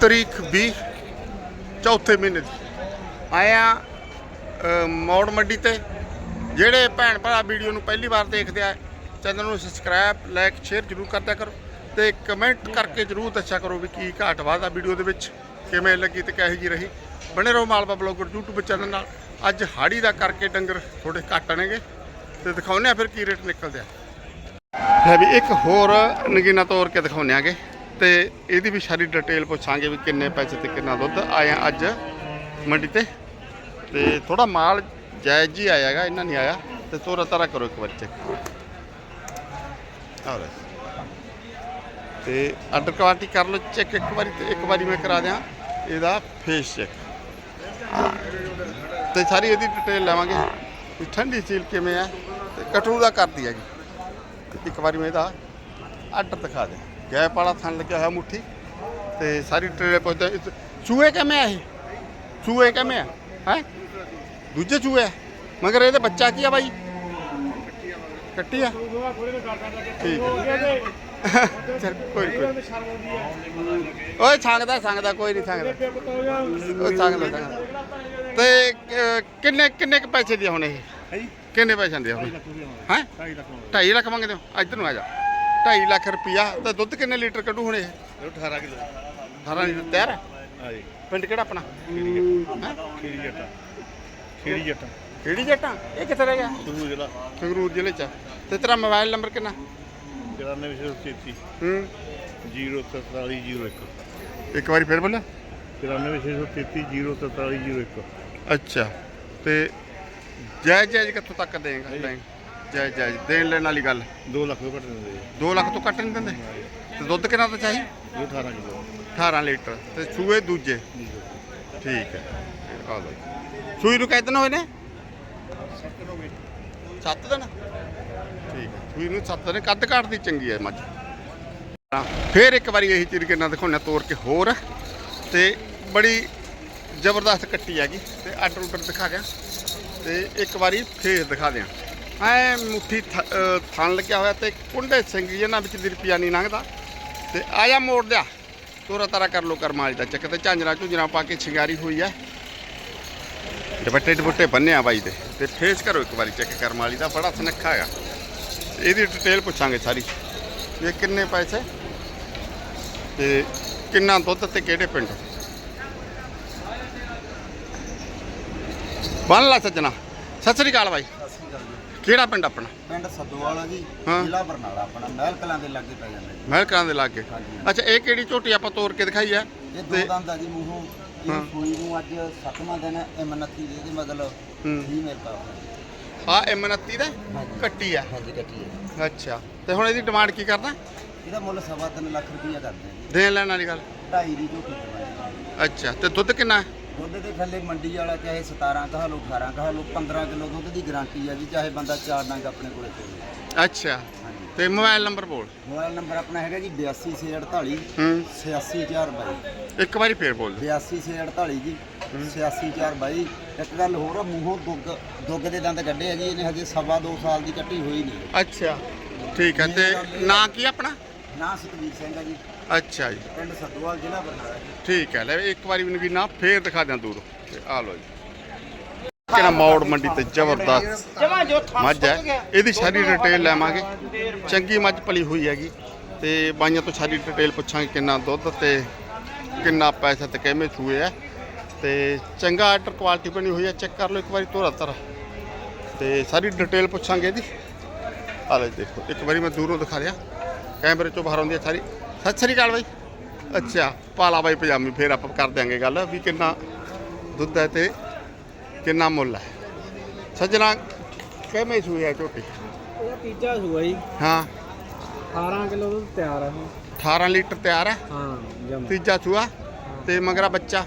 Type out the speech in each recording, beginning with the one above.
ਤਰੀਕ 20 ਚੌਥੇ ਮਹੀਨੇ ਦੀ। ਆਇਆ ਮੌੜ ਮੰਡੀ ਤੇ। ਜਿਹੜੇ ਭੈਣ ਭਰਾ ਵੀਡੀਓ ਨੂੰ ਪਹਿਲੀ ਵਾਰ ਦੇਖਦੇ ਆ, ਚੈਨਲ ਨੂੰ ਸਬਸਕ੍ਰਾਈਬ ਲਾਈਕ ਸ਼ੇਅਰ ਜਰੂਰ ਕਰਦਿਆ ਕਰੋ ਤੇ ਕਮੈਂਟ ਕਰਕੇ ਜਰੂਰ ਦੱਸਿਆ ਕਰੋ ਵੀ ਕੀ ਘਾਟ ਵਾਧਾ ਵੀਡੀਓ ਦੇ ਵਿੱਚ, ਕਿਵੇਂ ਲੱਗੀ ਤੇ ਕਿਹੋ ਜੀ ਰਹੀ। ਬਣੇ ਰਹੋ ਮਾਲਵਾ ਬਲੌਗਰ YouTube ਚੈਨਲ ਨਾਲ। ਅੱਜ ਹਾੜੀ ਦਾ ਕਰਕੇ ਡੰਗਰ ਥੋੜੇ ਘੱਟ ਆਣਗੇ ਤੇ ਦਿਖਾਉਂਦੇ ਆ ਫਿਰ ਕੀ ਰੇਟ ਨਿਕਲਦੇ ਆ। ਹੈ ਵੀ ਇੱਕ ਹੋਰ ਨਗੀਨਾ ਤੋੜ ਕੇ ਦਿਖਾਉਂਦੇ ਆਂਗੇ। ਤੇ ਇਹਦੀ ਵੀ ਸਾਰੀ ਡਿਟੇਲ ਪੁੱਛਾਂਗੇ ਵੀ ਕਿੰਨੇ ਪੈਸੇ ਤੇ ਕਿੰਨਾ ਦੁੱਧ। ਆਇਆ ਅੱਜ ਮੰਡੀ ਤੇ ਤੇ ਥੋੜਾ ਮਾਲ ਜਾਇਜ਼ ਜੀ ਆਇਆ ਹੈਗਾ ਇਹਨਾਂ ਨਹੀਂ ਆਇਆ। ਤੇ ਤੋਰਾ ਤਾਰਾ ਕਰੋ ਇੱਕ ਵਾਰ ਚੈੱਕ ਆਹ ਲੈ। ਤੇ ਆਰਡਰ ਕੁਆਲਿਟੀ ਕਰ ਲਓ ਚੈੱਕ ਇੱਕ ਵਾਰੀ ਤੇ ਇੱਕ ਵਾਰੀ ਮੈਂ ਕਰਾ ਦਿਆਂ। ਇਹਦਾ ਫੇਸ ਚੈੱਕ ਤੇ ਸਾਰੀ ਇਹਦੀ ਡਿਟੇਲ ਲਵਾਂਗੇ। ਵੀ ਠੰਡੀ ਸੀਲ ਕਿਵੇਂ ਆ? ਤੇ ਕਟਰੂ ਦਾ ਕਰਦੀ ਹੈਗੀ। ਇੱਕ ਵਾਰੀ ਮੈਂ ਇਹਦਾ ਆਰਡਰ ਦਿਖਾ ਦੇ ਗੈਪ ਵਾਲਾ ਥਣ ਲੱਗਿਆ ਹੋਇਆ ਮੁੱਠੀ ਤੇ ਸਾਰੀ ਟ੍ਰੇਲੇ ਪੁੱਛਦਾ ਇਸ- ਚੂਹੇ ਕਿਵੇਂ ਆ ਇਹ? ਚੂਹੇ ਕਿਵੇਂ ਆ? ਹੈ? ਦੂਜੇ ਚੂਹੇ ਆ। ਮਗਰ ਇਹਦੇ ਬੱਚਾ ਕੀ ਆ ਬਾਈ? ਕੱਟੀ ਆ। ਠੀਕ ਹੈ ਚਲ ਕੋਈ ਕੋਈ। ਓਏ ਛਾਂਗਦਾ ਸੰਗਦਾ ਕੋਈ ਨਹੀਂ ਸੰਗਦਾ ਉਹ ਸੰਗਦਾ ਸੰਗਦਾ ਤੇ ਕਿੰਨੇ ਕਿੰਨੇ ਕੁ ਪੈਸੇ ਦੀ ਹੁਣ ਇਹ? ਕਿੰਨੇ ਪੈਸਿਆਂ ਦੀ ਹੁਣ? ਹੈ? 2.5 ਲੱਖ ਮੰਗਦੇ ਹੋ? ਇੱਧਰ ਨੂੰ ਆ ਜਾ। 2.5 ਲੱਖ ਰੁਪਿਆ ਤੇ ਦੁੱਧ ਕਿੰਨੇ ਲੀਟਰ ਕੱਢੂ ਹੁਣ ਇਹ? 18 ਕਿਲੋ 18 ਲੀਟਰ ਤਿਆਰ ਹੈ? ਹਾਂਜੀ ਪਿੰਡ ਕਿਹੜਾ ਆਪਣਾ? ਖੀਰੀ ਜੱਟਾ। ਖੀਰੀ ਜੱਟਾ। ਕਿਹੜੀ ਜੱਟਾਂ। ਇਹ ਕਿੱਥੇ ਰਹਿ ਗਿਆ? ਸ਼ੁਰੂ ਜ਼ਿਲ੍ਹਾ। ਸੰਗਰੂਰ ਜ਼ਿਲ੍ਹੇ ਚ ਤੇ ਤੇਰਾ ਮੋਬਾਈਲ ਨੰਬਰ ਕਿੰਨਾ? 94633 ਹੂੰ। 04301 ਇੱਕ। ਵਾਰੀ ਫਿਰ ਬੋਲੇ 94633 04301 ਅੱਛਾ। ਤੇ ਜਾਇਜ਼ ਜਾਇਜ਼ ਕਿੱਥੋਂ ਤੱਕ ਦੇਂਗਾ? ਨਹੀਂ। ਜਾਇਜ਼ ਜਾਇਜ਼ ਦੇਣ ਲੈਣ ਵਾਲੀ ਗੱਲ। 2 ਲੱਖ ਤੋਂ ਘੱਟ ਦਿੰਦੇ। ਜੀ 2 ਲੱਖ ਤੋਂ ਘੱਟ ਨਹੀਂ ਦਿੰਦੇ? ਤੇ ਦੁੱਧ ਕਿੰਨਾ ਤਾਂ ਚਾਹੀ ਇਹ 18 ਕਿਲੋ। 18 ਲੀਟਰ। ਤੇ ਸੂਏ ਦੂਜੇ? ਠੀਕ ਹੈ। ਆ ਲਓ ਸੂਈ ਨੂੰ ਕਿੰਨੇ ਹੋਏ ਨੇ? 7 ਦਿਨ ਠੀਕ ਹੈ। ਸੂਈ ਨੂੰ 7 ਦਿਨ ਕੱਦ ਕਾਟ ਦੀ ਚੰਗੀ ਹੈ ਮੱਝ। ਹਾਂ, ਫੇਰ ਇੱਕ ਵਾਰੀ ਇਹੀ ਚੀਜ਼ ਕਿੰਨਾ ਦਿਖਾਉਣਾ ਤੋੜ ਕੇ ਹੋਰ। ਤੇ ਬੜੀ ਜ਼ਬਰਦਸਤ ਕੱਟੀ ਹੈਗੀ। ਤੇ ਆਰਡਰ ਉਡਰ ਦਿਖਾ ਦਿਆਂ ਤੇ ਇੱਕ ਵਾਰੀ ਫੇਰ ਦਿਖਾ ਦਿਆਂ। ਐ ਮੁੱਠੀ ਥ- ਅਹ, ਥਣ ਲੱਗਿਆ ਹੋਇਆ ਤੇ ਕੁੰਡੇ ਸਿੰਘ ਜਿਹਨਾਂ ਵਿੱਚ ਦੀ ਰੁਪਿਆ ਨਹੀਂ ਲੰਘਦਾ। ਤੇ ਆਇਆ ਮੋੜ ਦਿਆ ਤੋਰਾ ਤਾਰਾ ਕਰ ਲੋ ਕਰਮਾਲੀ ਦਾ ਚੱਕ ਤੇ ਝਾਂਜਰਾ ਝੁੰਜਰਾ ਪਾ ਕੇ ਸ਼ਿੰਗਾਰੀ ਹੋਈ ਆ ਦੁਪੱਟੇ ਦੁਪੱਟੇ ਬੰਨਿਆ ਬਾਈ ਦੇ। ਤੇ ਫੇਸ ਕਰੋ ਇੱਕ ਵਾਰੀ ਚੈੱਕ ਕਰਮਾਲੀ ਦਾ, ਬੜਾ ਸੁਨੱਖਾ ਹੈਗਾ ਇਹਦੀ ਡਿਟੇਲ ਪੁੱਛਾਂਗੇ ਸਾਰੀ। ਇਹ ਕਿੰਨੇ ਪੈਸੇ? ਤੇ ਕਿੰਨਾ ਦੁੱਧ ਤੇ ਕਿਹੜੇ ਪਿੰਡ? ਬੰਨ ਲਾ ਸੱਜਣਾ। ਸਤਿ ਸ੍ਰੀ ਅਕਾਲ ਬਾਈ। ਕਿਹੜਾ ਪਿੰਡ ਆਪਣਾ? ਪਿੰਡ ਸੱਦੋਵਾਲਾ ਜੀ ਹਾਂ। ਜ਼ਿਲ੍ਹਾ ਬਰਨਾਲਾ ਆਪਣਾ ਮਹਿਲ ਕਲਾਂ ਦੇ ਲਾਗੇ ਪੈ ਜਾਂਦਾ ਜੀ। ਮਹਿਲਕਾਂ ਦੇ ਲਾਗੇ। ਹਾਂਜੀ। ਅੱਛਾ ਇਹ ਕਿਹੜੀ ਝੋਟੀ ਆਪਾਂ ਤੋੜ ਕੇ ਦਿਖਾਈ ਆ? ਇਹ ਦੋ ਤੇ- ਦੰਦ ਆ ਜੀ ਮੂੰਹੋਂ। ਹਾਂ। ਇਹ ਸੂਈ ਨੂੰ ਅੱਜ ਸੱਤਵਾਂ ਦਿਨ ਹੈ ਇਹ 29 ਦੇ ਦੇ ਮਤਲਬ ਹੂੰ। ਹੀ ਮੇਰੇ ਪਾਸ ਆ। M29 ਦਾ ਹਾਂਜੀ। ਕੱਟੀ ਆ? ਹਾਂਜੀ ਕੱਟੀ ਹੈ ਅੱਛਾ। ਤੇ ਹੁਣ ਇਹਦੀ ਡਿਮਾਂਡ ਕੀ ਕਰਦਾ? ਇਹਦਾ ਮੁੱਲ ਸਵਾ ਤਿੰਨ ਲੱਖ ਰੁਪਈਆ ਕਰਦੇ ਜੀ। ਦੇਣ ਲੈਣ ਵਾਲੀ ਗੱਲ। ਢਾਈ ਦੀ ਝੋਟੀ ਦਵਾਈ ਅੱਛਾ ਤੇ ਦੁੱਧ ਕਿੰਨਾ ਹੈ? ਦੁੱਧ ਦੇ ਥੱਲੇ ਮੰਡੀ ਵਾਲਾ ਚਾਹੇ 17 ਕਹਾ ਲੋ 18 ਕਹਾ ਲੋ 15 ਕਿਲੋ ਦੁੱਧ ਦੀ ਗਾਰੰਟੀ ਆ ਜੀ ਚਾਹੇ ਬੰਦਾ ਚਾਰ ਡੰਗ ਆਪਣੇ ਕੋਲੇ ਚੋਲੇ ਅੱਛਾ। ਹਾਂਜੀ। ਤੇ ਮੋਬਾਈਲ ਨੰਬਰ ਬੋਲ। ਮੋਬਾਈਲ ਨੰਬਰ ਆਪਣਾ ਹੈਗਾ ਜੀ 8248 ਹੂੰ। 86422 ਇੱਕ ਵਾਰੀ ਫੇਰ ਬੋਲ। ਦੇ 8248 ਜੀ 86422 ਇੱਕ ਗੱਲ ਹੋਰ ਆ ਮੂੰਹੋਂ ਦੁੱਗ ਦੁੱਗ ਦੇ ਦੰਦ ਕੱਢੇ ਆ ਜੀ ਇਹਨੇ ਹਜੇ ਸਵਾ ਦੋ ਸਾਲ ਦੀ ਕੱਟੀ ਹੋਈ ਨਹੀਂ। ਅੱਛਾ। ਠੀਕ ਹੈ ਤੇ ਨਾਂ ਕੀ ਆਪਣਾ? ਨਾ ਸਤਵੀਰ ਸਿੰਘ ਆ ਜੀ। ਅੱਛਾ ਜੀ। ਪਿੰਡ ਸੱਦੋਵਾਲ ਜ਼ਿਲ੍ਹਾ ਬਰਨਾਲਾ ਜੀ। ਠੀਕ ਹੈ ਲੈ ਇੱਕ ਵਾਰੀ ਵੀ ਨਾ ਫੇਰ ਦਿਖਾ ਦਿਆਂ ਦੂਰ। ਤੇ ਆ ਲਓ ਜੀ। ਕਿਹੜਾ ਮੌੜ ਮੰਡੀ ਤੇ ਜ਼ਬਰਦਸਤ। ਮੱਝ ਹੈ। ਇਹਦੀ ਸਾਰੀ ਡਿਟੇਲ ਲੈਵਾਂਗੇ। ਚੰਗੀ ਮੱਝ ਪਲੀ ਹੋਈ ਹੈਗੀ। ਤੇ ਬਾਈਆਂ ਤੋਂ ਸਾਰੀ ਡਿਟੇਲ ਪੁੱਛਾਂਗੇ ਕਿੰਨਾ ਦੁੱਧ ਤੇ ਕਿੰਨਾ ਪੈਸਾ ਤੇ ਕਿਵੇਂ ਸੂਏ ਆ। ਤੇ ਚੰਗਾ ਆਰਡਰ ਕੁਆਲਿਟੀ ਬਣੀ ਹੋਈ ਹੈ ਚੈੱਕ ਕਰ ਲਓ ਇੱਕ ਵਾਰੀ ਤੋਰਾ ਤਰ। ਤੇ ਸਾਰੀ ਡਿਟੇਲ ਪੁੱਛਾਂਗੇ ਇਹਦੀ। ਆ ਲੈ ਦੇਖੋ ਇੱਕ ਵਾਰੀ ਮੈਂ ਦੂਰੋਂ ਦਿਖਾ ਰਿਹਾ। ਕੈਮਰੇ ਚੋਂ ਬਾਹਰ ਆਉਂਦੀ ਹੈ ਸਾਰੀ। ਸਤਿ ਸ੍ਰੀ ਅਕਾਲ ਬਾਈ। ਅੱਛਾ ਪਾਲਾ ਬਾਈ ਪਜਾਮੀ ਫੇਰ ਆਪਾਂ ਕਰ ਦਿਆਂਗੇ ਗੱਲ ਵੀ ਕਿੰਨਾ ਦੁੱਧ ਹੈ ਤੇ ਕਿੰਨਾ ਮੁੱਲ ਹੈ। ਸੱਜਣਾ ਕਿਵੇਂ ਸੂਈ ਹੈ ਝੋਟੀ? ਇਹ ਤੀਜਾ ਸੂਆ ਜੀ ਹਾਂ। 18 ਕਿਲੋ ਦੁੱਧ ਤਿਆਰ ਹੁਣ 18 ਲੀਟਰ ਤਿਆਰ ਹੈ? ਹਾਂ ਜਮ। ਤੀਜਾ ਸੂਆ? ਤੇ ਮਗਰਾ ਬੱਚਾ?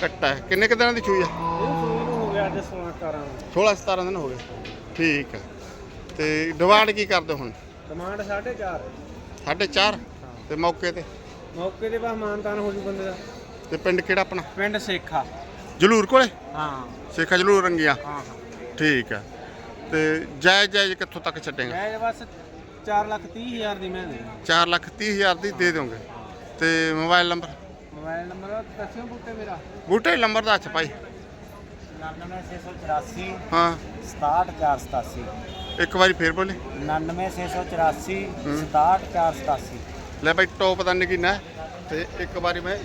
ਕੱਟਾ। ਹੈ। ਕਿੰਨੇ ਕੁ ਦਿਨਾਂ ਦੀ ਸੂਈ ਹੈ? ਹੋ ਗਿਆ ਅੱਜ ਸਵਾ 17 16 17 ਦਿਨ ਹੋ ਗਏ। ਠੀਕ ਹੈ। ਤੇ ਡਿਮਾਂਡ ਕੀ ਕਰਦੇ ਹੁਣ? ਡਿਮਾਂਡ 4.5 ਸਾਢੇ ਚਾਰ ਤੇ ਮੌਕੇ ਤੇ। ਮੌਕੇ ਦੇ ਬਾਅਦ ਮਾਨਤਾਨ ਹੋ ਜੂ ਬੰਦੇ ਦਾ। ਤੇ ਪਿੰਡ ਕਿਹੜਾ ਆਪਣਾ? ਪਿੰਡ ਸੇਖਾ। ਜਲੂਰ ਕੋਲੇ? ਹਾਂ। ਸੇਖਾ ਜਲੂਰ ਰੰਗੀਆਂ? ਹਾਂ ਹਾਂ। ਠੀਕ ਹੈ ਤੇ ਜਾਇਜ਼ ਜਾਇਜ਼ ਕਿੱਥੋਂ ਤੱਕ ਛੱਡੇਗਾ? ਮੈਂ ਬਸ 4 ਲੱਖ 30 ਹਜ਼ਾਰ ਦੀ ਮੈਂ ਦੇ 4 ਲੱਖ 30 ਹਜ਼ਾਰ ਦੀ ਦੇ ਦੋਗੇ ਤੇ ਮੋਬਾਈਲ ਨੰਬਰ? ਮੋਬਾਈਲ ਨੰਬਰ ਦੱਸਿਓ ਬੁੱਤੇ ਮੇਰਾ। ਬੂਟੇ ਨੰਬਰ ਦਾ ਅੱਛ ਭਾਈ। 99684 ਹਾਂ। 67487 ਇੱਕ ਵਾਰੀ ਫੇਰ ਬੋਲੇ। 99684 67487 ਲੈ ਭਾਈ ਟੋਪ ਦਾ ਨਗੀਨਾ ਤੇ ਇੱਕ ਵਾਰੀ ਮੈਂ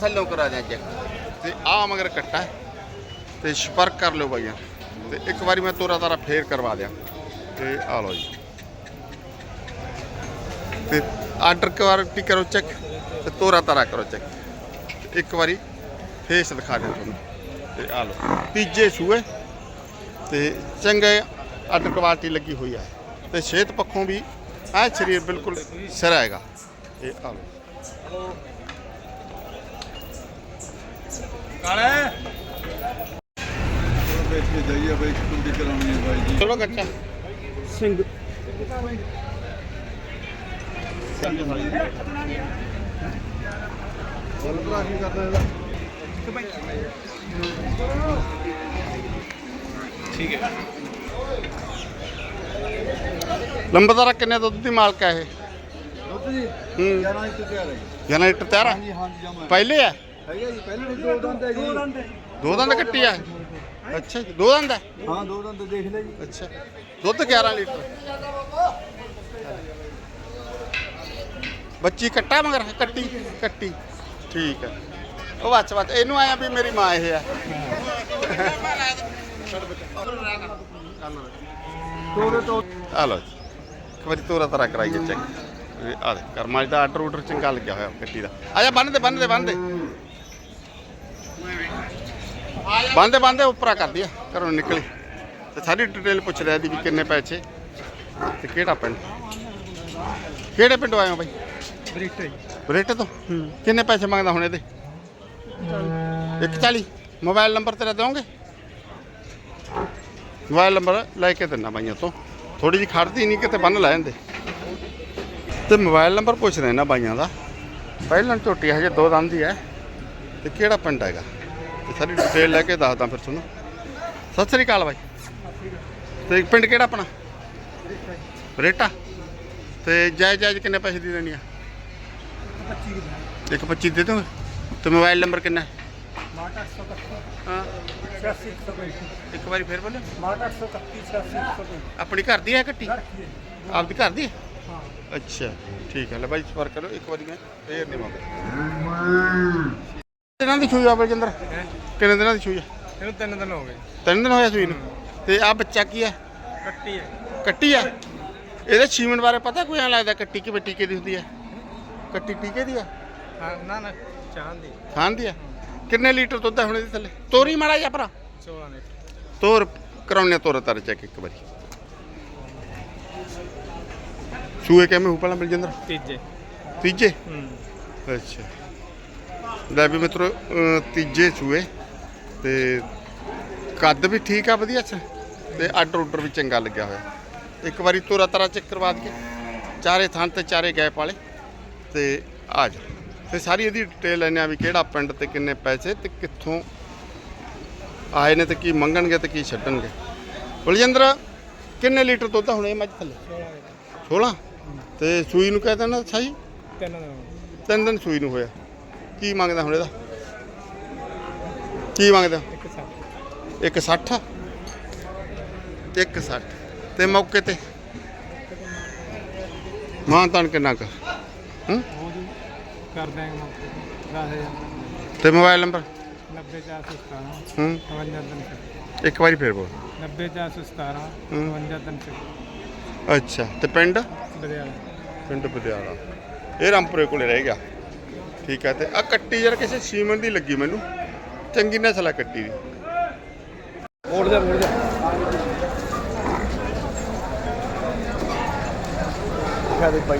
ਥੱਲੋਂ ਕਰਾ ਦਿਆਂ ਚੈੱਕ ਤੇ ਆ ਮਗਰ ਕੱਟਾ ਤੇ ਸੰਪਰਕ ਕਰ ਲਿਓ ਬਾਈਆਂ। ਤੇ ਇੱਕ ਵਾਰੀ ਮੈਂ ਤੋਰਾ ਤਾਰਾ ਫੇਰ ਕਰਵਾ ਦਿਆਂ। ਤੇ ਆ ਲਓ ਜੀ। ਤੇ ਆਰਡਰ ਕੁਆਲਿਟੀ ਕਰੋ ਚੈੱਕ? ਤੇ ਤੋਰਾ ਤਾਰਾ ਕਰੋ ਚੈੱਕ। ਇੱਕ ਵਾਰੀ ਫੇਸ ਦਿਖਾ ਦਿਆਂ ਤੁਹਾਨੂੰ। ਤੇ ਆ ਲਓ। ਤੀਜੇ ਸੂਏ। ਤੇ ਚੰਗੇ ਆਰਡਰ ਕੁਆਲਿਟੀ ਲੱਗੀ ਹੋਈ ਹੈ ਤੇ ਸਿਹਤ ਪੱਖੋਂ ਵੀ ਆ ਸਰੀਰ ਬਿਲਕੁਲ ਸਿਰ ਆਏਗਾ ਇਹ ਆ ਲਓ। ਵੇਚ ਕੇ ਜਾਈਏ ਬਾਈ ਕੁੰਡੀ ਕਰਾਉਣੀ ਹੈ ਬਾਈ ਜੀ ਚਲੋ ਕੱਚਾ। ਸਿੰਘ। ਚੱਲ ਭਰਾ ਕੀ ਕਰਦਾ ਇਹਦਾ ਲੰਬਰਦਾਰ ਕਿੰਨੇ ਦੁੱਧ ਦੀ ਮਾਲਕ ਹੈ ਇਹ? ਦੁੱਧ ਜੀ ਹੂੰ। 11 ਇੰਚ ਤਿਆਰ ਹੈ ਜੀ। ਜਨਾ ਇੱਟ ਤਿਆਰ ਆ? ਹਾਂਜੀ ਹਾਂਜੀ ਜਮਾ। ਪਹਿਲੇ ਆ? ਹੈਗਾ ਜੀ ਪਹਿਲਾਂ ਦੋ ਦੰਦ ਹੈ ਜੀ। ਦੋ ਦੰਦ ਕੱਟੀ ਆ? ਅੱਛਾ ਜੀ, ਦੋ ਦੰਦ ਹੈ ਹਾਂ ਦੋ ਦੰਦ ਦੇਖ ਲੈ ਜੀ। ਅੱਛਾ। ਦੁੱਧ 11 ਲੀਟਰ। ਬੱਚੀ ਕੱਟਾ ਮਗਰ ਕੱਟੀ ਕੱਟੀ। ਠੀਕ ਹੈ ਉਹ ਬੱਚ ਬੱਚ ਇਹਨੂੰ ਆਇਆ ਵੀ ਮੇਰੀ ਮਾਂ ਇਹ ਆ। ਤੋਰੇ ਤੋਂ ਆ ਲਓ ਜੀ। ਇੱਕ ਵਾਰੀ ਤੋਰਾ ਤਰਾ ਕਰਾਈਏ ਚੈੱਕ ਆ ਦੇ ਕਰਮਾਂ ਦਾ ਆਰਡਰ ਆਰਡਰ ਚੰਗਾ ਲੱਗਿਆ ਹੋਇਆ ਕੱਟੀ ਦਾ। ਆ ਜਾ ਬੰਨ ਦੇ ਬੰਨ ਦੇ ਬੰਨ ਦੇ। ਬੰਦੇ ਬੰਦੇ ਉੱਪਰਾ ਕਰਦੀ ਆ ਘਰੋਂ ਨਿਕਲੀ। ਤੇ ਸਾਰੀ ਡਿਟੇਲ ਪੁੱਛ ਰਿਹਾ ਦੀ ਵੀ ਕਿੰਨੇ ਪੈਸੇ। ਤੇ ਕਿਹੜਾ ਪਿੰਡ? ਕਿਹੜੇ ਪਿੰਡੋਂ ਆਏ ਹੋ ਬਾਈ? ਬਰੀਟਾ ਬਰੇਟੇ ਤੋਂ? ਕਿੰਨੇ ਪੈਸੇ ਮੰਗਦਾ ਹੁਣ ਇਹਦੇ? 140 ਮੋਬਾਈਲ ਨੰਬਰ ਤੇਰਾ ਦੇਵੋਗੇ? ਮੋਬਾਈਲ ਨੰਬਰ ਲੈ ਕੇ ਦਿੰਦਾ ਬਾਈਆਂ ਤੋਂ ਥੋੜੀ ਜਿਹੀ ਖੜਦੀ ਨਹੀਂ ਕਿਤੇ ਬੰਨ ਲੈ ਜਾਂਦੇ। ਤੇ ਮੋਬਾਈਲ ਨੰਬਰ ਪੁੱਛ ਰਹੇ ਨਾ ਬਾਈਆਂ ਦਾ। ਪਹਿਲਾਂ ਝੋਟੀ ਹਜੇ ਦੋ ਦੰਦ ਹੀ ਹੈ। ਤੇ ਕਿਹੜਾ ਪਿੰਡ ਹੈਗਾ? ਤੇ ਸਾਰੀ ਡਿਟੇਲ ਲੈ ਕੇ ਦੱਸਦਾ ਫਿਰ ਤੁਹਾਨੂੰ। ਸਤਿ ਸ੍ਰੀ ਅਕਾਲ ਬਾਈ। ਤੇ ਪਿੰਡ ਕਿਹੜਾ ਆਪਣਾ? ਬਰੇਟਾ ਤੇ ਜਾਇਜ਼ ਜਾਇਜ਼ ਕਿੰਨੇ ਪੈਸੇ ਦੀ ਦੇਣੀ ਆ? ਇੱਕ 25 ਦੇ ਦੋਗੇ ਤੇ ਮੋਬਾਈਲ ਨੰਬਰ ਕਿੰਨਾ ਹੈ? ਹਾਂ। ਇੱਕ ਵਾਰੀ ਫੇਰ ਬੋਲੋ ਆਪਣੀ ਘਰ ਦੀ ਹੈ ਕੱਟੀ ਆਪਦੀ ਘਰ ਦੀ ਹੈ? ਅੱਛਾ ਠੀਕ ਹੈ। ਲੈ ਬਾਈ ਸਵਾਰ ਕਰੋ। ਇੱਕ ਵਾਰੀ ਮੈਂ ਫੇਰ ਨਹੀਂ ਮੰਗਦਾ। ਦਿਨਾਂ ਦੀ ਸੂਈ ਆ ਬਲਜਿੰਦਰ? ਕਿੰਨੇ ਦਿਨਾਂ ਦੀ ਸੂਈ ਆ? ਇਹਨੂੰ ਤਿੰਨ ਦਿਨ ਹੋ ਗਏ। ਤਿੰਨ ਦਿਨ ਹੋਇਆ ਸੂਈ ਨੂੰ? ਤੇ ਆ ਬੱਚਾ ਕੀ ਹੈ? ਕੱਟੀ ਹੈ। ਕੱਟੀ ਆ? ਇਹਦੇ ਛੀਮਣ ਬਾਰੇ ਪਤਾ ਕੋਈ ਐਂ ਲੱਗਦਾ ਕੱਟੀ ਕਿਵੇਂ ਟੀਕੇ ਦੀ ਹੁੰਦੀ ਹੈ? ਕੱਟੀ ਟੀਕੇ ਦੀ ਆ? ਹਾਂ ਨਾ ਨਾ ਚਾਹਾਂ ਦੀ ਖਾਣ ਦੀ ਆ? ਕਿੰਨੇ ਲੀਟਰ ਦੁੱਧ ਹੈ ਹੁਣ ਇਹਦੇ ਥੱਲੇ? ਤੋਰੀ ਮਾੜਾ ਜਿਹਾ ਭਰਾ। 16 ਲੀਟਰ ਤੋਰ ਕਰਾਉਣੇ ਤੋਰ ਤਰ ਚੈੱਕ ਇੱਕ ਵਾਰੀ। ਸੂਏ ਕਿਵੇਂ ਹੁਪਲਾ ਬਲਜਿੰਦਰ? ਤੀਜੇ। ਤੀਜੇ? ਹੂੰ। ਅੱਛਾ। ਲੈ ਵੀ ਮਿੱਤਰੋ ਤੀਜੇ ਸੂਏ। ਤੇ ਕੱਦ ਵੀ ਠੀਕ ਆ ਵਧੀਆ ਅੱਛਾ। ਤੇ ਆਰਡਰ ਆਰਡਰ ਵੀ ਚੰਗਾ ਲੱਗਿਆ ਹੋਇਆ। ਇੱਕ ਵਾਰੀ ਤੋਰਾ ਤਰਾ ਚੈੱਕ ਕਰਵਾ ਦਈਏ ਚਾਰੇ ਥਣ ਤੇ ਚਾਰੇ ਗੈਪ ਵਾਲੇ। ਤੇ ਆ ਜਾ। ਤੇ ਸਾਰੀ ਇਹਦੀ ਡਿਟੇਲ ਲੈਣੇ ਆ ਵੀ ਕਿਹੜਾ ਪਿੰਡ ਤੇ ਕਿੰਨੇ ਪੈਸੇ ਤੇ ਕਿੱਥੋਂ ਆਏ ਨੇ ਤੇ ਕੀ ਮੰਗਣਗੇ ਤੇ ਕੀ ਛੱਡਣਗੇ। ਬਲਜਿੰਦਰ ਕਿੰਨੇ ਲੀਟਰ ਦੁੱਧ ਆ ਹੁਣ ਇਹ ਮੱਝ ਥੱਲੇ 16 ਤੇ ਸੂਈ ਨੂੰ ਕਹਿੰਦਾ ਨਾ ਜੀ ਤਿੰਨ ਦਿਨ ਤਿੰਨ ਸੂਈ ਨੂੰ ਹੋਇਆ। ਕੀ ਮੰਗਦਾ ਹੁਣ ਇਹਦਾ? ਕੀ ਮੰਗਦਾ? ਇੱਕ ਸੱਤ ਇੱਕ 60 ਇੱਕ 60 ਤੇ ਮੌਕੇ ਤੇ? ਮਾਂ ਤਾਨ ਕਿੰਨਾ ਕਰ ਹੂੰ? ਕਰ ਦਾਂਗੇ ਮੌਕੇ 10000 ਤੇ ਮੋਬਾਈਲ ਨੰਬਰ? 90417 ਹੂੰ। 52 ਦਿਨ ਚ ਇੱਕ ਵਾਰੀ ਫੇਰ ਬੋਲ। 90417 ਹੂੰ। 52 ਦਿਨ ਚ ਅੱਛਾ ਤੇ ਪਿੰਡ? ਬਰਿਆਲਾ ਪਿੰਡ ਪਟਿਆਲਾ। ਇਹ ਰਾਮਪੁਰੇ ਕੋਲੇ ਰਹਿ ਗਿਆ। ਠੀਕ ਹੈ ਤੇ ਆ ਕੱਟੀ ਯਾਰ ਕਿਸੇ ਸੀਮਨ ਦੀ ਲੱਗੀ ਮੈਨੂੰ। ਚੰਗੀ ਨਸਲ ਆ ਕੱਟੀ ਦੀ। ਮੋੜ ਜਾ ਮੋੜ ਜਾ। ਖਾਦੇ ਬਾਈ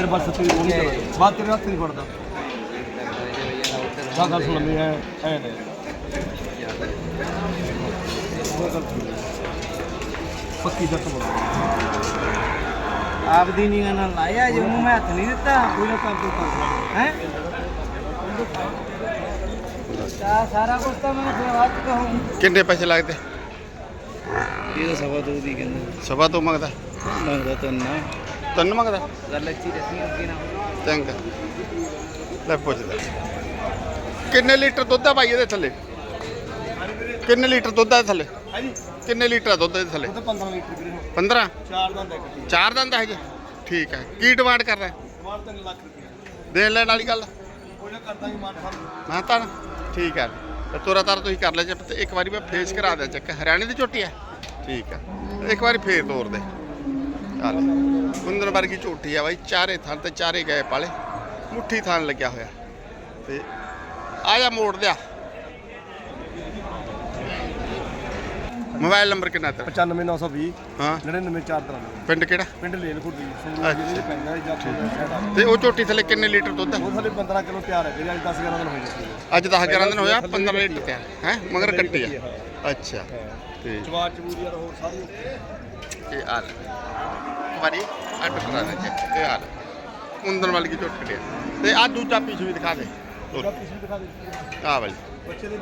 ਤੇਰੇ ਬਸ ਤੇਰੀ ਉਹ ਨਹੀਂ ਕਰਦਾ ਬਾਤ ਤੇਰੇ ਹੱਥ ਨਹੀਂ ਫੜਦਾ। ਸਾ ਗੱਲ ਸੁਣ ਲਈ ਐ ਐ ਨੇ ਪੱਕੀ ਜੱਟ ਬੋਲ ਆਪਦੀ ਨੀਂਹ ਨਾਲ ਲਾਇਆ ਜੇ ਮੂੰਹ ਮੈਂ ਹੱਥ ਨਹੀਂ ਦਿੱਤਾ। ਕੋਈ ਨਾ ਕਰ ਕਰ। ਹੈ? ਸਾਰਾ ਕੁਝ ਤਾਂ ਮੈਂ ਫਿਰ ਬਾਅਦ ਚ ਕਹੂੰ ਕਿੰਨੇ ਪੈਸੇ ਲੱਗਦੇ? ਇਹ ਤਾਂ ਸਵਾ ਦੋ ਦੀ ਕਹਿੰਦਾ। ਸਵਾ ਤੋਂ ਮੰਗਦਾ। ਮੰਗਦਾ ਤਾਂ ਨਾ ਤਿੰਨ ਮੰਗਦਾ? ਗੱਲ ਅੱਛੀ ਦੱਸੀ ਅੱਗੇ ਨਾ। ਚੰਗਾ। ਲੈ ਪੁੱਛਦਾ ਕਿੰਨੇ ਲੀਟਰ ਦੁੱਧ ਆ ਭਾਈ ਇਹਦੇ ਥੱਲੇ? ਕਿੰਨੇ ਲੀਟਰ ਦੁੱਧ ਆ ਇਹਦੇ ਥੱਲੇ? ਹਾਂਜੀ। ਕਿੰਨੇ ਲੀਟਰ ਆ ਦੁੱਧ ਇਹਦੇ ਥੱਲੇ? ਉਹ ਤਾਂ 15 ਲੀਟਰ ਵੀਰੇ। 15 ਚਾਰ ਦੰਦ ਹੈ ਕੱਟੀ ਚਾਰ ਦੰਦ ਹੈਗੇ ਠੀਕ ਹੈ ਕੀ ਡਿਮਾਂਡ ਕਰ ਰਿਹਾ ਸਮਾਨ 3 ਲੱਖ ਰੁਪਏ ਦੇਣ ਲੈਣ ਵਾਲੀ ਗੱਲ? ਕੋਈ ਨਾ ਕਰਦਾ ਹੀ ਮਾਨ ਖਾਨ ਮੈਂ ਤਾਂ ਠੀਕ ਹੈ ਤੇ ਤੋਰਾ ਤਾਰ ਤੁਸੀਂ ਕਰ ਲੈ ਜੇ ਇੱਕ ਵਾਰੀ ਮੈਂ ਫੇਸ ਕਰਾ ਦਿਆਂ ਚੱਕ। ਹਰਿਆਣੇ ਦੀ ਝੋਟੀ ਹੈ ਠੀਕ ਹੈ ਇੱਕ ਵਾਰੀ ਫੇਰ ਤੋਰ ਦੇ। ਚੱਲ ਕੁੰਦਨ ਵਰਗੀ ਝੋਟੀ ਆ ਬਾਈ ਚਾਰੇ ਥਣ ਤੇ ਚਾਰੇ ਗਏ ਪਾਲੇ। ਮੁੱਠੀ ਥਣ ਲੱਗਿਆ ਹੋਇਆ। ਤੇ ਆ ਜਾ ਮੋੜ ਦਿਆ ਮੋਬਾਈਲ ਨੰਬਰ ਕਿੰਨਾ ਤੇਰਾ? 95920 ਹਾਂ। 99493 ਪਿੰਡ ਕਿਹੜਾ? ਪਿੰਡ ਲੇਲ ਖੁਰਦੀ ਸੰਗਰੂਰ ਜ਼ਿਲ੍ਹੇ ਦੇ ਪੈਂਦਾ ਹੈ ਜਾਪੋ ਦਾ ਸ਼ਹਿਰ ਆ। ਤੇ ਉਹ ਝੋਟੀ ਥੱਲੇ ਕਿੰਨੇ ਲੀਟਰ ਦੁੱਧ ਆ? ਉਹ ਥਲੇ 15 ਕਿਲੋ ਤਿਆਰ ਹੈ ਵੀਰੇ ਅੱਜ 10 11 ਦਿਨ ਹੋਏ ਨੇ ਅੱਜ 10 11 ਦਿਨ ਹੋਇਆ 15 ਲੀਟਰ ਤੇ ਹੈ? ਮਗਰ ਕੱਟੀ ਆ। ਅੱਛਾ। ਤੇ ਜਵਾਜ ਚਬੂਰੀ ਯਾਰ ਹੋਰ ਸਾਰੀ। ਇਹ ਆ ਲੈ। ਵਾਰੀ ਅੱਡ ਕਰਾ ਦੇ ਇਹ ਆ ਲੈ ਕੁੰਦਨ ਵਾਲੀ ਕੀ ਝੋਟ ਕੜਿਆ ਤੇ ਆ ਦੂਜਾ ਪੀਸ ਵੀ ਦਿਖਾ ਦੇ। ਪੂਰਾ ਪੀਸ ਵੀ ਦਿਖਾ ਦੇ। ਆ ਵਾਲੀ। ਬੱਚੇ ਦੇ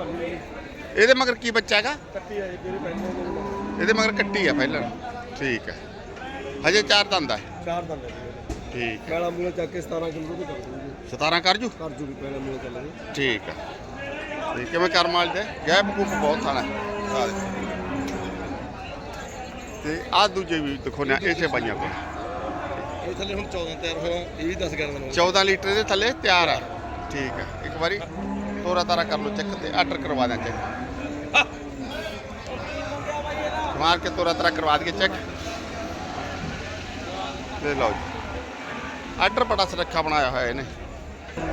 ਇਹਦੇ ਮਗਰ ਕੀ ਬੱਚਾ ਹੈਗਾ? ਕੱਟੀ ਵੀਰੇ ਪੈਂਦੇ ਨੇ ਇਹਦੇ ਮਗਰ ਕੱਟੀ ਆ ਪਹਿਲਾਂ। ਠੀਕ ਹੈ। ਹਜੇ ਚਾਰ ਦੰਦ ਆ ਚਾਰ ਦੰਦ ਹੈ ਠੀਕ ਹੈ। ਪਹਿਲਾ ਮੂਲਾ ਚੱਕ ਕੇ 17 ਕਿਲੋ ਤੋਂ ਕਰ ਦੂੰਗੇ। 17 ਕਰ ਜੂ? ਕਰ ਜੂ ਪਹਿਲਾ ਮੂਲਾ ਚੱਲ ਰਿਹਾ ਠੀਕ ਹੈ। ਤੇ ਕਿਵੇਂ ਕਰਮ ਵਾਲੇ ਦੇ? ਗੈਪ ਗੁੱਪ ਬਹੁਤ ਥਾਣਾ ਆ ਦੇ। ਤੇ ਆ ਦੂਜੇ ਵੀ ਦਿਖੋ ਨਾ ਇਸੇ ਪਾਈਆਂ ਕੋਲ। ਇਹ ਥੱਲੇ ਹੁਣ 14 ਤਿਆਰ ਹੋਇਆ ਇਹ ਵੀ 10 11 ਦਿਨ ਹੋ 14 ਲੀਟਰ ਦੇ ਥੱਲੇ ਤਿਆਰ ਹੈ ਠੀਕ ਹੈ ਇੱਕ ਵਾਰੀ ਤੋਰਾ ਤਾਰਾ ਕਰ ਲਓ ਚੈੱਕ ਤੇ ਆਰਡਰ ਕਰਵਾ ਦਿਆਂ ਚੈੱਕ। ਮਾਰ ਕੇ ਤੋਰਾ ਤਾਰਾ ਕਰਵਾ ਦਈਏ ਚੈੱਕ। ਤੇ ਲਓ ਜੀ। ਆਰਡਰ ਬੜਾ ਸੁਰੱਖਿਆ ਬਣਾਇਆ ਹੋਇਆ ਇਹਨੇ।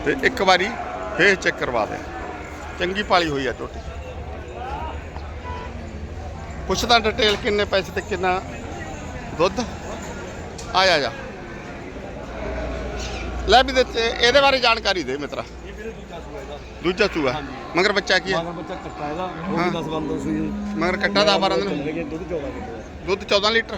ਤੇ ਇੱਕ ਵਾਰੀ ਫੇਰ ਚੈੱਕ ਕਰਵਾ ਦੇ ਚੰਗੀ ਪਾਲੀ ਹੋਈ ਆ ਝੋਟੀ ਪੁੱਛਦਾ ਡਿਟੇਲ ਕਿੰਨੇ ਪੈਸੇ ਤੇ ਕਿੰਨਾ ਦੁੱਧ? ਆਇਆ ਜਾ ਲੈ ਵੀ ਦਿੱਤੇ ਇਹਦੇ ਬਾਰੇ ਜਾਣਕਾਰੀ ਦੇ ਮਿੱਤਰਾ। ਇਹ ਵੀਰੇ ਦੂਜਾ ਸੂਆ ਇਹਦਾ ਦੂਜਾ ਚੂਆ ਮਗਰ ਬੱਚਾ ਕੀ ਹੈ? ਮਗਰ ਬੱਚਾ ਕੱਟਾ ਇਹਦਾ ਉਹ। ਵੀ 10 ਬੰਦ ਸੂਈ ਮਗਰ ਕੱਟਾ ਦਾ 12 ਦਿਨ। ਦੁੱਧ 14 ਕਿਲੋ ਦੁੱਧ 14 ਲੀਟਰ?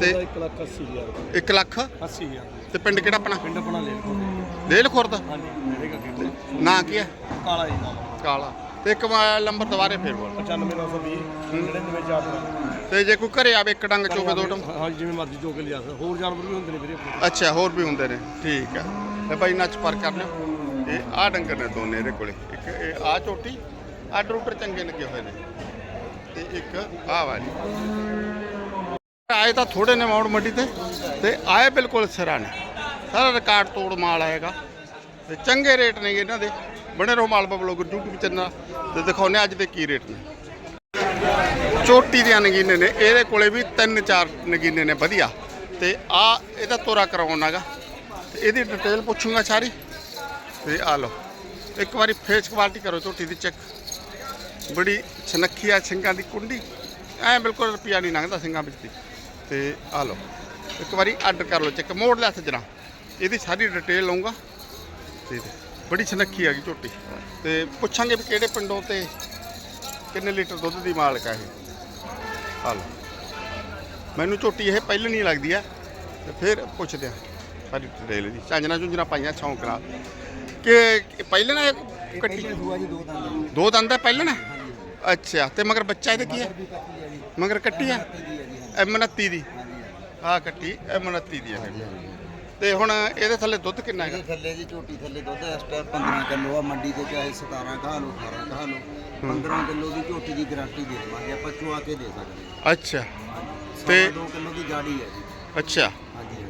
ਤੇ- ਦਾ 1 ਲੱਖ 80 ਹਜ਼ਾਰ 1 ਲੱਖ? 80 ਹਜ਼ਾਰ। ਤੇ ਪਿੰਡ ਕਿਹੜਾ ਆਪਣਾ? ਪਿੰਡ ਆਪਣਾ ਲੈ ਲਓ ਲੇਲ ਖੁਰਦ ਹਾਂਜੀ ਮੇਰੇ ਕਾ ਕਿੰਨਾ ਨਾਂ ਕੀ ਹੈ? ਕਾਲਾ ਜੀ ਨਾਮ ਕਾਲਾ। ਤੇ ਇੱਕ ਮੋਬਾਈਲ ਨੰਬਰ ਦੁਬਾਰੇ ਫੇਰ ਬੋਲ। 95920 994 ਤੇ ਜੇ ਕੋਈ ਘਰੇ ਆਵੇ ਇੱਕ ਡੰਗ ਚੋਵੇ ਦੋ ਡੰਗ। ਹਾਂ ਜਿਵੇਂ ਮਰਜ਼ੀ ਜੋ ਕੇ ਲਿਆ ਸਕਦਾ। ਹੋਰ ਜਾਨਵਰ ਵੀ ਹੁੰਦੇ ਨੇ ਵੀਰੇ ਆਪਣੇ। ਅੱਛਾ ਹੋਰ ਵੀ ਹੁੰਦੇ ਨੇ। ਠੀਕ ਹੈ। ਤੇ ਭਾਈ ਨੱਚ ਪਰ ਕਰ ਲਿਓ ਇਹ ਆ ਡੰਗਰ ਨੇ ਦੋਨੇ ਇਹਦੇ ਕੋਲੇ। ਇੱਕ ਇਹ ਆ ਝੋਟੀ ਆਡਰ ਉਡਰ ਚੰਗੇ ਲੱਗੇ ਹੋਏ ਨੇ। ਤੇ ਇੱਕ ਆ ਵਾਲੀ। ਆਏ ਤਾਂ ਥੋੜੇ ਨੇ ਮੌੜ ਮੰਡੀ ਤੇ। ਤੇ ਆਏ ਬਿਲਕੁਲ ਸਿਰਾਂ ਨੇ। ਸਾਰਾ ਰਿਕਾਰਡ ਤੋੜ ਮਾਲ ਆਏਗਾ। ਤੇ ਚੰਗੇ ਰੇਟ ਨੇ ਇਹਨਾਂ ਦੇ। ਬਣੇ ਰਹੋ ਮਾਲ ਬਬਲੋਗ YouTube ਚੈਨਲ ਤੇ ਦਿਖਾਉਨੇ ਅੱਜ ਦੇ ਕੀ ਰੇਟ ਨੇ। ਚੋਟੀ ਦੀਆਂ ਨਗੀਨੇ ਨੇ, ਇਹਦੇ ਕੋਲੇ ਵੀ ਤਿੰਨ ਚਾਰ ਨਗੀਨੇ ਨੇ ਵਧੀਆ। ਤੇ ਆ, ਇਹਦਾ ਤੋਰਾ ਕਰਵਾਉਣਾਗਾ ਤੇ ਇਹਦੀ ਡਿਟੇਲ ਪੁੱਛੂੰਗਾ ਸਾਰੀ। ਤੇ ਆ ਲਓ, ਇੱਕ ਵਾਰੀ ਫੇਸ ਕੁਆਲਿਟੀ ਕਰੋ ਝੋਟੀ ਦੀ ਚੈੱਕ ਬੜੀ ਛਨੱਖੀ ਆ ਸਿੰਘਾਂ ਦੀ ਕੁੰਡੀ। ਐ ਬਿਲਕੁਲ ਰੁਪਿਆ ਨਹੀਂ ਲੰਘਦਾ ਸਿੰਘਾਂ ਵਿੱਚ ਦੀ। ਤੇ ਆ ਲਓ, ਇੱਕ ਵਾਰੀ ਆਰਡਰ ਕਰ ਲਓ ਚੈੱਕ ਮੋੜ ਲੈ ਸੱਜਣਾ ਇਹਦੀ ਸਾਰੀ ਡਿਟੇਲ ਲਵਾਂਗਾ ਤੇ ਬੜੀ ਛਨੱਖੀ ਆ ਗਈ ਝੋਟੀ। ਤੇ ਪੁੱਛਾਂਗੇ ਵੀ ਕਿਹੜੇ ਪਿੰਡੋਂ ਤੇ ਕਿੰਨੇ ਲੀਟਰ ਦੁੱਧ ਦੀ ਮਾਲਕ ਆ ਇਹ। ਲਓ ਮੈਨੂੰ ਝੋਟੀ ਇਹ ਪਹਿਲਾਂ ਨਹੀਂ ਲੱਗਦੀ ਆ ਤੇ ਫਿਰ ਪੁੱਛਦੇ ਆ। ਸਾਰੀ ਡਿਟੇਲ ਦੀ ਝਾਂਜਣਾ ਝੁੰਜਣਾ ਪਾਈਆਂ ਸ਼ੌਂਕ ਨਾਲ। ਕਿ ਪਹਿਲਾਂ ਨਾ ਇਹ ਕੱਟੀ ਜੀ ਦੋ ਦੰਦ। ਹੈ ਪਹਿਲਾਂ ਨਾ? ਅੱਛਾ ਤੇ ਮਗਰ ਬੱਚਾ ਇਹਦੇ ਕੀ ਹੈ ਹੈ ਜੀ। ਮਗਰ ਕੱਟੀ ਆ? ਹੈ ਜੀ ਐਮ 29 ਦੀ। ਆਹ ਕੱਟੀ। ਐਮ 29 ਦੀ ਹੈ ਤੇ ਹੁਣ ਇਹਦੇ ਥੱਲੇ ਦੁੱਧ ਕਿੰਨਾ ਹੈਗਾ? ਇਹਦੇ ਥੱਲੇ ਦੀ ਝੋਟੀ ਥੱਲੇ ਦੁੱਧ ਇਸ ਟਾਈਮ 15 ਕਿਲੋ ਆ ਮੰਡੀ ਤੇ ਚਾਹੇ 17 ਕਹਾ ਲਓ 18 ਕਹਾ ਲਓ 15 ਕਿਲੋ ਦੀ ਝੋਟੀ ਦੀ ਗਾਰੰਟੀ ਦੇ ਦੇਵਾਂਗੇ ਆਪਾਂ ਚੁਆ ਕੇ ਦੇ ਸਕਦੇ ਹਾਂ। ਅੱਛਾ। ਤੇ ਤੇ- 2 ਕਿਲੋ ਦੀ ਗਾੜੀ ਹੈ ਜੀ। ਅੱਛਾ। ਹਾਂਜੀ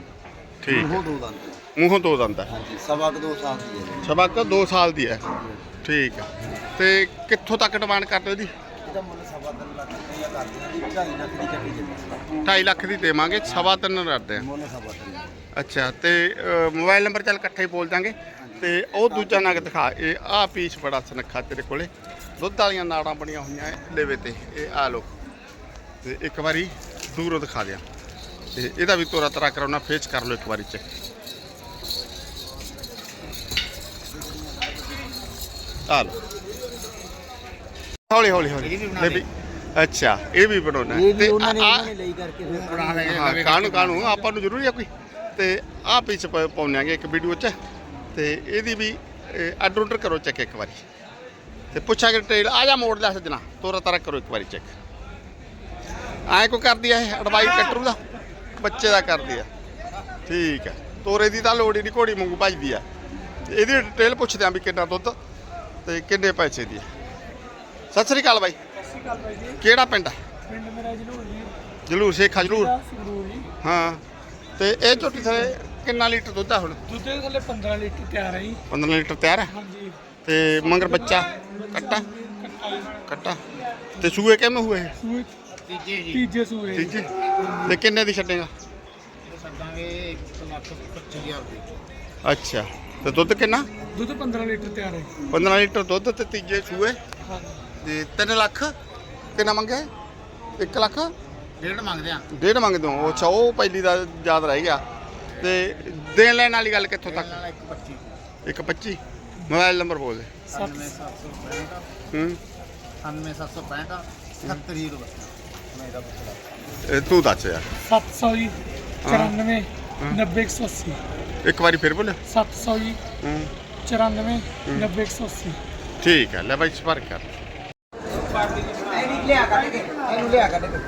ਠੀਕ ਉਹ ਹੈ। ਦੋ ਦੰਦ ਮੂੰਹੋਂ ਦੋ ਦੰਦ ਹੈ। ਹਾਂਜੀ ਸਵਾ ਕੁ ਦੋ ਸਾਲ ਦੀ ਹੈ ਜੀ। ਸਬਕ 2 ਸਾਲ ਦੀ ਹੈ। ਠੀਕ ਹੈ। ਤੇ ਕਿੱਥੋਂ ਤੱਕ ਡਿਮਾਂਡ ਕਰਦੇ ਉਹਦੀ ਇਹਦਾ ਮੁੱਲ ਸਵਾ ਤਿੰਨ ਲੱਖ ਰੁਪਈਆ ਕਰਦੇ ਆ ਜੀ 2.5 ਲੱਖ ਦੀ ਕੱਟੀ ਦੇ 2.5 ਲੱਖ ਦੀ ਦੇਵਾਂਗੇ ਸਵਾ ਤਿੰਨ ਕਰਦੇ ਆ। ਮੁੱਲ ਸਵਾ ਤਿੰਨ ਅੱਛਾ ਤੇ ਮੋਬਾਈਲ ਨੰਬਰ ਚੱਲ ਇਕੱਠੇ ਹੀ ਬੋਲ ਦਾਂਗੇ। ਤੇ ਉਹ ਦੂਜਾ ਨਗ ਦਿਖਾ ਇਹ ਆਹ ਪੀਸ ਬੜਾ ਸੁਨੱਖਾ ਤੇਰੇ ਕੋਲੇ। ਦੁੱਧ ਵਾਲੀਆਂ ਨਾੜਾਂ ਬਣੀਆਂ ਹੋਈਆਂ ਇਹ ਲੇਵੇ ਤੇ ਇਹ ਆ ਲੋ ਤੇ ਇੱਕ ਵਾਰੀ ਦੂਰੋਂ ਦਿਖਾ ਦਿਆਂ। ਤੇ ਇਹਦਾ ਵੀ ਤੋਰਾ ਤਰਾ ਕਰਾਉਣਾ ਫੇਚ ਕਰ ਲਓ ਇੱਕ ਵਾਰੀ ਚੈੱਕ ਆ ਲੋ ਹੌਲੀ ਹੌਲੀ ਹੌਲੀ। ਲੈ ਵੀ ਅੱਛਾ ਇਹ ਵੀ ਬਣਾਉਣਾ। ਤੇ ਆ- ਉਹਨਾਂ ਨੇ ਲਈ ਕਰਕੇ ਫਿਰ ਬਣਾ ਹਾਂ ਕਾਹਨੂੰ ਕਾਹਨੂੰ? ਆਪਾਂ ਨੂੰ ਜ਼ਰੂਰੀ ਆ ਕੋਈ? ਤੇ ਆਹ ਪੀਸ ਪਾਉਣਾਂਗੇ ਇੱਕ ਵੀਡੀਓ 'ਚ। ਤੇ ਇਹਦੀ ਵੀ ਆਰਡਰ ਆਰਡਰ ਕਰੋ ਚੈੱਕ ਇੱਕ ਵਾਰੀ। ਤੇ ਪੁੱਛਾਂਗੇ ਟ੍ਰੇਲ ਆ ਜਾ ਮੋੜ ਲੈ ਸੱਜਣਾ ਤੋਰਾ ਤਾਰਾ ਕਰੋ ਇੱਕ ਵਾਰੀ ਚੈੱਕ ਐਂ ਕੋ ਕਰਦੀ ਆ ਇਹ? ਅਡਵਾਈਸ ਕੱਟਰੂ ਦਾ ਬੱਚੇ ਦਾ ਕਰਦੀ ਆ ਠੀਕ ਹੈ ਤੋਰੇ ਦੀ ਤਾਂ ਲੋੜ ਹੀ ਨਹੀਂ ਘੋੜੀ ਵਾਂਗੂ ਭਜਦੀ ਆ ਇਹਦੀ ਡਿਟੇਲ ਪੁੱਛਦੇ ਆਂ ਵੀ ਕਿੰਨਾ ਦੁੱਧ ਤੇ ਕਿੰਨੇ ਪੈਸੇ ਦੀ ਸਤਿ ਸ੍ਰੀ ਅਕਾਲ ਬਾਈ। ਸਤਿ ਸ਼੍ਰੀ ਅਕਾਲ ਬਾਈ ਜੀ। ਕਿਹੜਾ ਪਿੰਡ ਆ ਪਿੰਡ ਮੇਰਾ ਜਲੂਰ ਜੀ। ਜਲੂਰ ਸੇਖਾ ਜਲੂਰ। ਹਾਂ। ਤੇ ਇਹ ਝੋਟੀ ਥਲੇ ਕਿੰਨਾ ਲੀਟਰ ਦੁੱਧ ਆ ਹੁਣ? ਦੁੱਧ ਦੇ ਥੱਲੇ 15 ਲੀਟਰ ਤਿਆਰ ਹੈ ਜੀ। 15 ਲੀਟਰ ਤਿਆਰ ਹੈ? ਹਾਂਜੀ। ਤੇ ਮੰਗਰ ਬੱਚਾ ਕੱਟਾ? ਕੱਟਾ। ਤੇ ਸੂਏ ਕਿਵੇਂ ਹੋਏ? ਇਹ? ਸੂਏ ਤੀਜੇ ਜੀ। ਤੀਜੇ ਸੂਏ ਹੈ ਤੇ ਕਿੰਨੇ ਦੀ ਛੱਡੇਗਾ? ਛੱਡਾਂਗੇ 1 ਲੱਖ 25000 ਦੀ। ਅੱਛਾ। ਤੇ ਦੁੱਧ ਕਿੰਨਾ? ਦੁੱਧ 15 ਲੀਟਰ ਤਿਆਰ ਹੈ 15 ਲੀਟਰ ਦੁੱਧ ਤੇ ਤੀਜੇ ਸੂਏ। ਹਾਂਜੀ। ਤੇ 3 ਲੱਖ ਕਿੰਨਾ ਮੰਗਿਆ? 1 ਲੱਖ? ਡੇਢ ਮੰਗਦੇ ਆ। ਡੇਢ ਮੰਗਦੇ ਹੋ? ਅੱਛਾ ਉਹ ਪਹਿਲੀ ਦਾ ਯਾਦ ਰਹਿ ਗਿਆ। ਤੇ ਦੇਣ ਲੈਣ ਵਾਲੀ ਗੱਲ ਕਿੱਥੋਂ ਤੱਕ? 125 ਇੱਕ 25 ਮੋਬਾਈਲ ਨੰਬਰ ਬੋਲ ਦੇ। 9765 ਹੂੰ। 97765 77 ਹੀ ਰੁਪਏ। ਮੇਰਾ ਪੁੱਛਦਾ। ਇਹ ਤੂੰ ਦੱਸ ਯਾਰ। 700 ਜੀ 94 90 180 ਇੱਕ ਵਾਰੀ ਫਿਰ ਬੋਲੇ। 700 ਜੀ ਹੂੰ। 94 90 180 ਠੀਕ ਹੈ ਲੈ ਬਾਈ ਸੰਪਰਕ ਕਰ। ਇਹਨੂੰ ਲਿਆ ਕੱਢ ਕੇ ਇਹਨੂੰ ਲਿਆ ਕੱਢ ਕੇ।